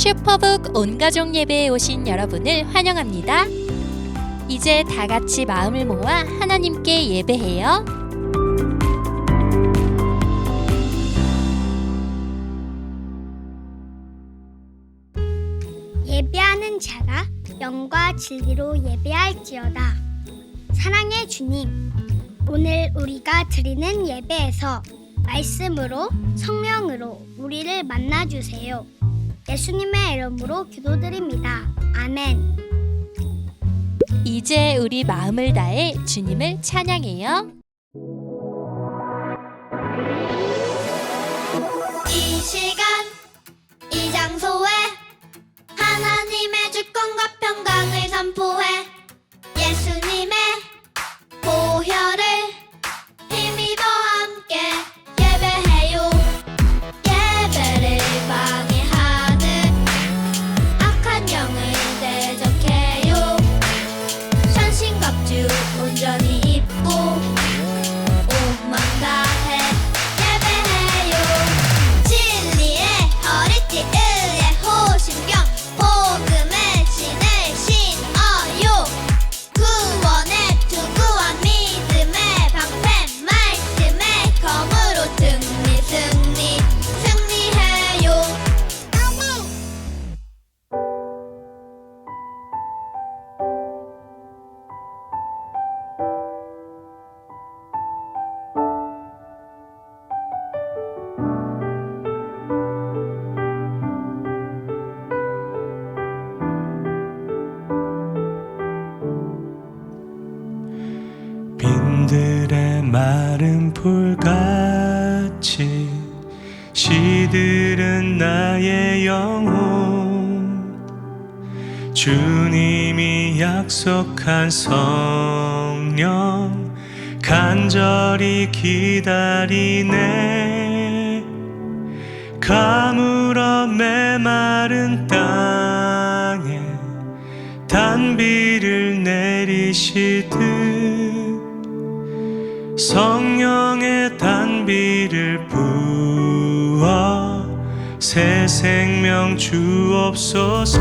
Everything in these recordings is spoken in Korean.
슈퍼북 온가족 예배에 오신 여러분을 환영합니다. 이제 다 같이 마음을 모아 하나님께 예배해요. 예배하는 자가 영과 진리로 예배할지어다. 사랑의 주님, 오늘 우리가 드리는 예배에서 말씀으로 성령으로 우리를 만나 주세요. 예수님의 이름으로 기도드립니다. 아멘. 이제 우리 마음을 다해 주님을 찬양해요. 이 시간 이 장소에 하나님의 주권과 평강을 선포해 빈들의 마른 풀같이 시들은 나의 영혼. 주님이 약속한 성령 간절히 기다리네. 가물어 메마른 땅 성령의 단비를 부어 새 생명 주옵소서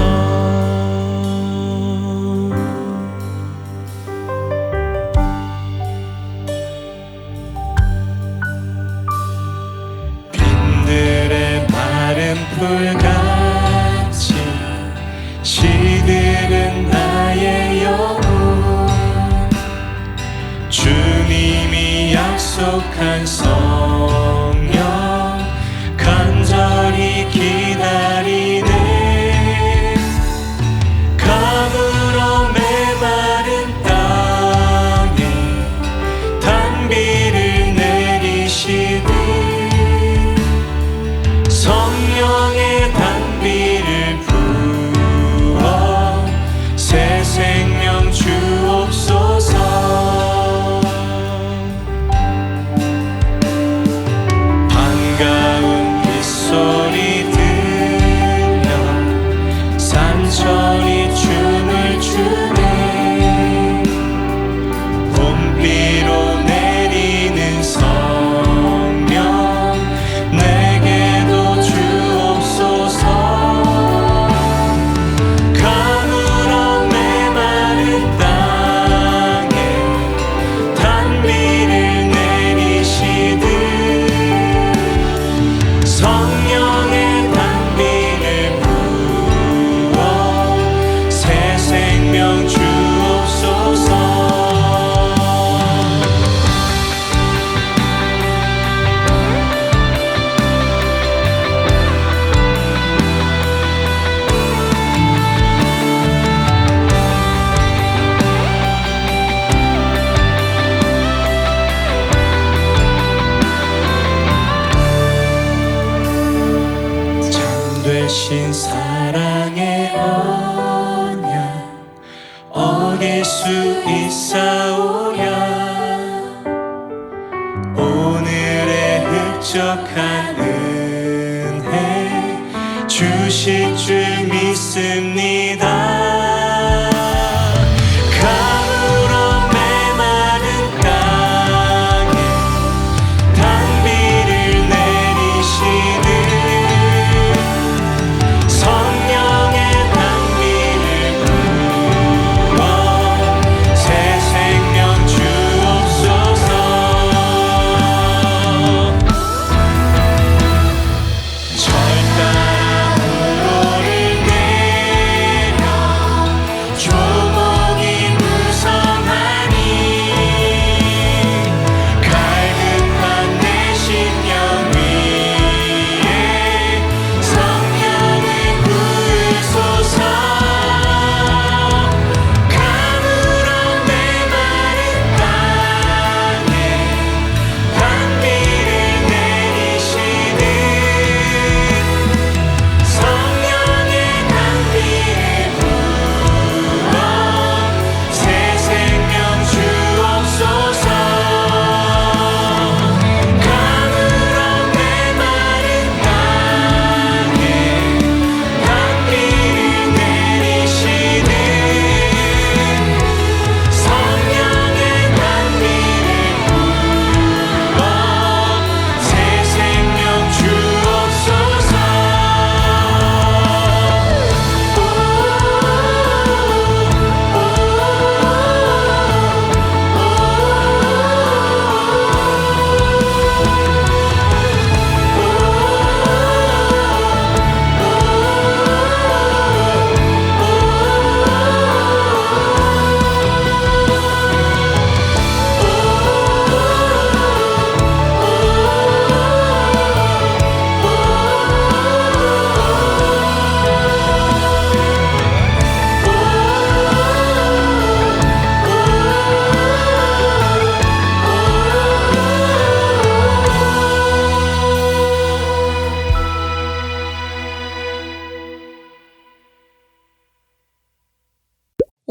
참되신 사랑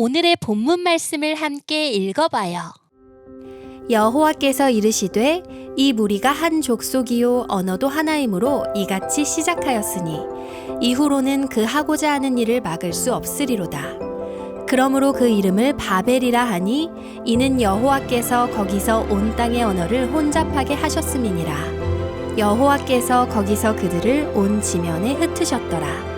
오늘의 본문 말씀을 함께 읽어봐요. 여호와께서 이르시되 이 무리가 한 족속이요 언어도 하나이므로 이같이 시작하였으니 이후로는 그 하고자 하는 일을 막을 수 없으리로다. 그러므로 그 이름을 바벨이라 하니 이는 여호와께서 거기서 온 땅의 언어를 혼잡하게 하셨음이니라. 여호와께서 거기서 그들을 온 지면에 흩으셨더라.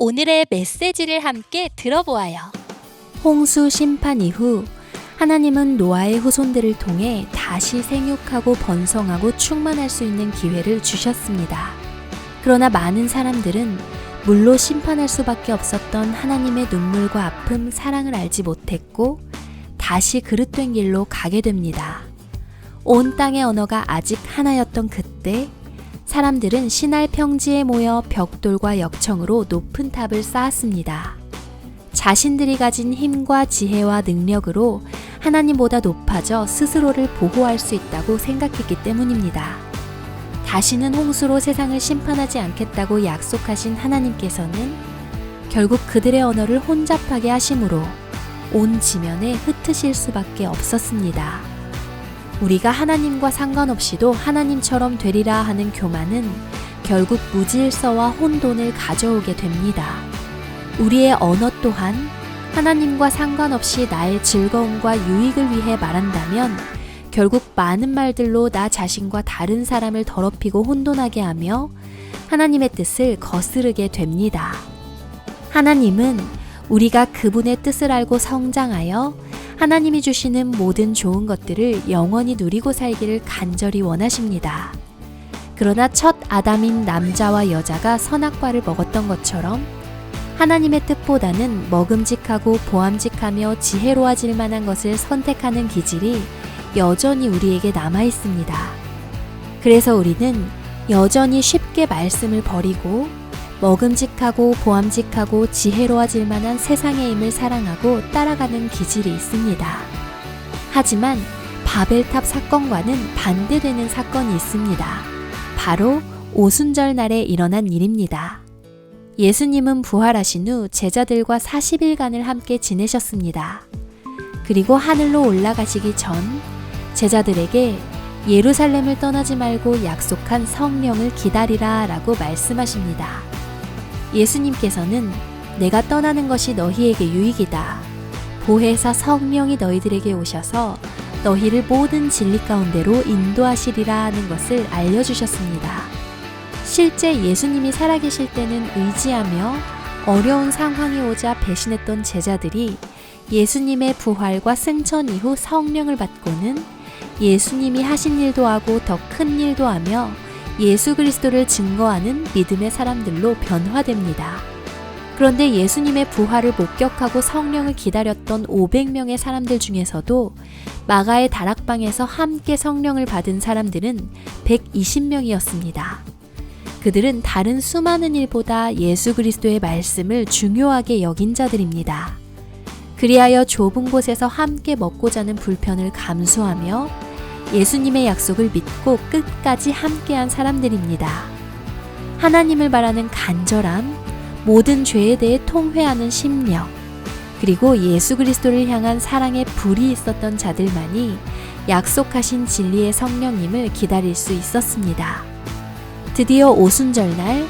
오늘의 메시지를 함께 들어보아요. 홍수 심판 이후 하나님은 노아의 후손들을 통해 다시 생육하고 번성하고 충만할 수 있는 기회를 주셨습니다. 그러나 많은 사람들은 물로 심판할 수밖에 없었던 하나님의 눈물과 아픔, 사랑을 알지 못했고 다시 그릇된 길로 가게 됩니다. 온 땅의 언어가 아직 하나였던 그때 사람들은 신할 평지에 모여 벽돌과 역청으로 높은 탑을 쌓았습니다. 자신들이 가진 힘과 지혜와 능력으로 하나님보다 높아져 스스로를 보호할 수 있다고 생각했기 때문입니다. 다시는 홍수로 세상을 심판하지 않겠다고 약속하신 하나님께서는 결국 그들의 언어를 혼잡하게 하심으로 온 지면에 흩으실 수밖에 없었습니다. 우리가 하나님과 상관없이도 하나님처럼 되리라 하는 교만은 결국 무질서와 혼돈을 가져오게 됩니다. 우리의 언어 또한 하나님과 상관없이 나의 즐거움과 유익을 위해 말한다면 결국 많은 말들로 나 자신과 다른 사람을 더럽히고 혼돈하게 하며 하나님의 뜻을 거스르게 됩니다. 하나님은 우리가 그분의 뜻을 알고 성장하여 하나님이 주시는 모든 좋은 것들을 영원히 누리고 살기를 간절히 원하십니다. 그러나 첫 아담인 남자와 여자가 선악과를 먹었던 것처럼 하나님의 뜻보다는 먹음직하고 보암직하며 지혜로워질 만한 것을 선택하는 기질이 여전히 우리에게 남아 있습니다. 그래서 우리는 여전히 쉽게 말씀을 버리고 먹음직하고 보암직하고 지혜로워질 만한 세상의 힘을 사랑하고 따라가는 기질이 있습니다. 하지만 바벨탑 사건과는 반대되는 사건이 있습니다. 바로 오순절 날에 일어난 일입니다. 예수님은 부활하신 후 제자들과 40일간을 함께 지내셨습니다. 그리고 하늘로 올라가시기 전 제자들에게 예루살렘을 떠나지 말고 약속한 성령을 기다리라 라고 말씀하십니다. 예수님께서는 내가 떠나는 것이 너희에게 유익이다. 보혜사 성령이 너희들에게 오셔서 너희를 모든 진리 가운데로 인도하시리라 하는 것을 알려주셨습니다. 실제 예수님이 살아계실 때는 의지하며 어려운 상황이 오자 배신했던 제자들이 예수님의 부활과 승천 이후 성령을 받고는 예수님이 하신 일도 하고 더 큰 일도 하며 예수 그리스도를 증거하는 믿음의 사람들로 변화됩니다. 그런데 예수님의 부활을 목격하고 성령을 기다렸던 500명의 사람들 중에서도 마가의 다락방에서 함께 성령을 받은 사람들은 120명이었습니다. 그들은 다른 수많은 일보다 예수 그리스도의 말씀을 중요하게 여긴 자들입니다. 그리하여 좁은 곳에서 함께 먹고 자는 불편을 감수하며 예수님의 약속을 믿고 끝까지 함께한 사람들입니다. 하나님을 바라는 간절함, 모든 죄에 대해 통회하는 심령, 그리고 예수 그리스도를 향한 사랑의 불이 있었던 자들만이 약속하신 진리의 성령님을 기다릴 수 있었습니다. 드디어 오순절날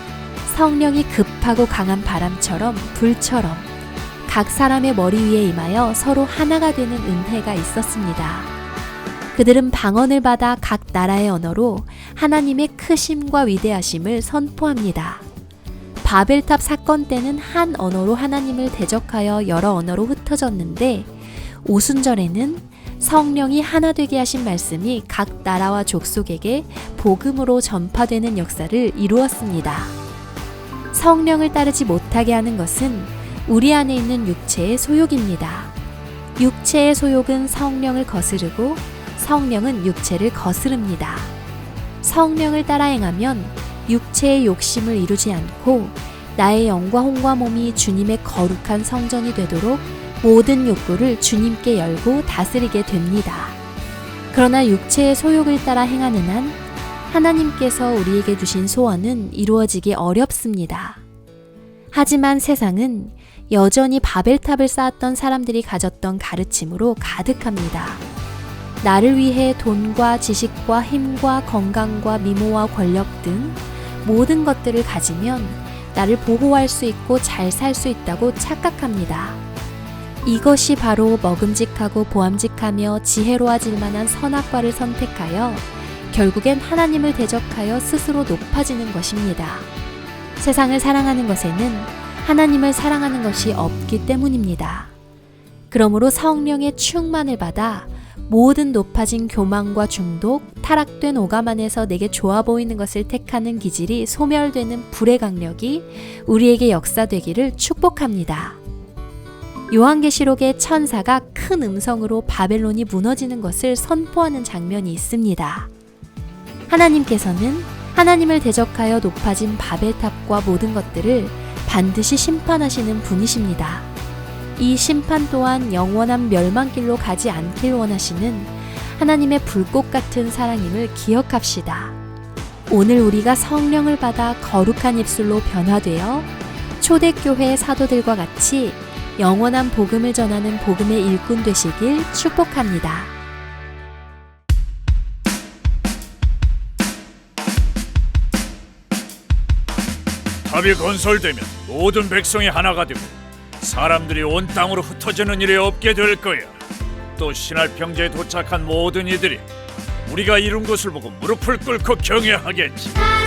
성령이 급하고 강한 바람처럼 불처럼 각 사람의 머리 위에 임하여 서로 하나가 되는 은혜가 있었습니다. 그들은 방언을 받아 각 나라의 언어로 하나님의 크심과 위대하심을 선포합니다. 바벨탑 사건 때는 한 언어로 하나님을 대적하여 여러 언어로 흩어졌는데 오순절에는 성령이 하나 되게 하신 말씀이 각 나라와 족속에게 복음으로 전파되는 역사를 이루었습니다. 성령을 따르지 못하게 하는 것은 우리 안에 있는 육체의 소욕입니다. 육체의 소욕은 성령을 거스르고 성령은 육체를 거스릅니다. 성령을 따라 행하면 육체의 욕심을 이루지 않고 나의 영과 혼과 몸이 주님의 거룩한 성전이 되도록 모든 욕구를 주님께 열고 다스리게 됩니다. 그러나 육체의 소욕을 따라 행하는 한 하나님께서 우리에게 주신 소원은 이루어지기 어렵습니다. 하지만 세상은 여전히 바벨탑을 쌓았던 사람들이 가졌던 가르침으로 가득합니다. 나를 위해 돈과 지식과 힘과 건강과 미모와 권력 등 모든 것들을 가지면 나를 보호할 수 있고 잘 살 수 있다고 착각합니다. 이것이 바로 먹음직하고 보암직하며 지혜로워질 만한 선악과를 선택하여 결국엔 하나님을 대적하여 스스로 높아지는 것입니다. 세상을 사랑하는 것에는 하나님을 사랑하는 것이 없기 때문입니다. 그러므로 성령의 충만을 받아 모든 높아진 교만과 중독, 타락된 오감 안에서 내게 좋아 보이는 것을 택하는 기질이 소멸되는 불의 강력이 우리에게 역사되기를 축복합니다. 요한계시록의 천사가 큰 음성으로 바벨론이 무너지는 것을 선포하는 장면이 있습니다. 하나님께서는 하나님을 대적하여 높아진 바벨탑과 모든 것들을 반드시 심판하시는 분이십니다. 이 심판 또한 영원한 멸망길로 가지 않길 원하시는 하나님의 불꽃 같은 사랑임을 기억합시다. 오늘 우리가 성령을 받아 거룩한 입술로 변화되어 초대교회 사도들과 같이 영원한 복음을 전하는 복음의 일꾼 되시길 축복합니다. 탑이 건설되면 모든 백성이 하나가 되고 사람들이 온 땅으로 흩어지는 일이 없게 될 거야. 또 신할 평지에 도착한 모든 이들이 우리가 이룬 것을 보고 무릎을 꿇고 경외하겠지.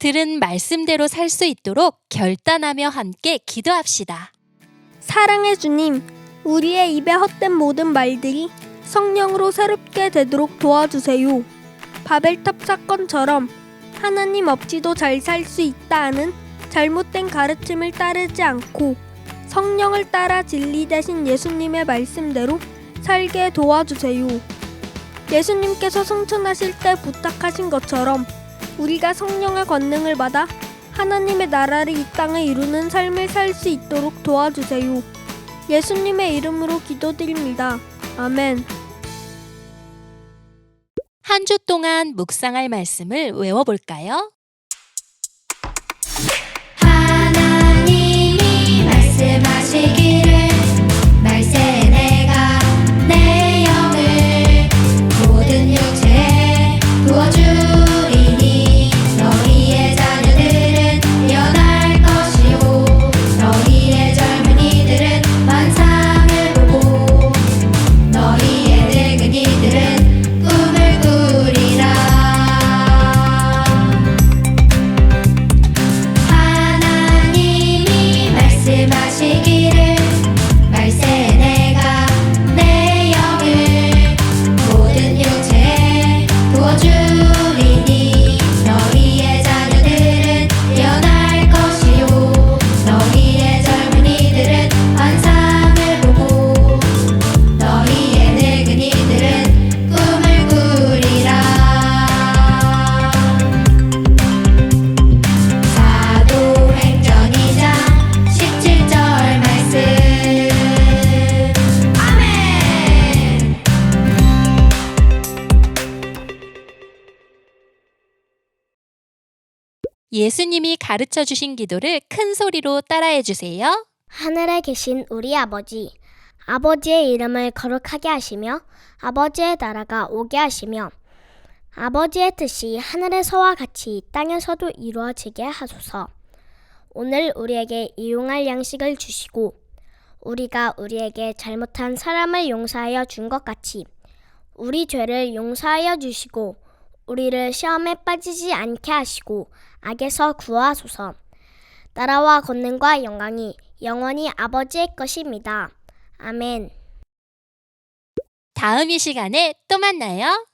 들은 말씀대로 살 수 있도록 결단하며 함께 기도합시다. 사랑의 주님, 우리의 입에 헛된 모든 말들이 성령으로 새롭게 되도록 도와주세요. 바벨탑 사건처럼 하나님 없이도 잘 살 수 있다 하는 잘못된 가르침을 따르지 않고 성령을 따라 진리 대신 예수님의 말씀대로 살게 도와주세요. 예수님께서 승천하실 때 부탁하신 것처럼 우리가 성령의 권능을 받아 하나님의 나라를 이 땅에 이루는 삶을 살 수 있도록 도와주세요. 예수님의 이름으로 기도드립니다. 아멘. 한 주 동안 묵상할 말씀을 외워볼까요? 예수님이 가르쳐 주신 기도를 큰 소리로 따라해 주세요. 하늘에 계신 우리 아버지, 아버지의 이름을 거룩하게 하시며 아버지의 나라가 오게 하시며 아버지의 뜻이 하늘에서와 같이 땅에서도 이루어지게 하소서. 오늘 우리에게 이용할 양식을 주시고 우리가 우리에게 잘못한 사람을 용서하여 준 것 같이 우리 죄를 용서하여 주시고 우리를 시험에 빠지지 않게 하시고 악에서 구하소서. 나라와 권능과 영광이 영원히 아버지의 것입니다. 아멘. 다음 이 시간에 또 만나요.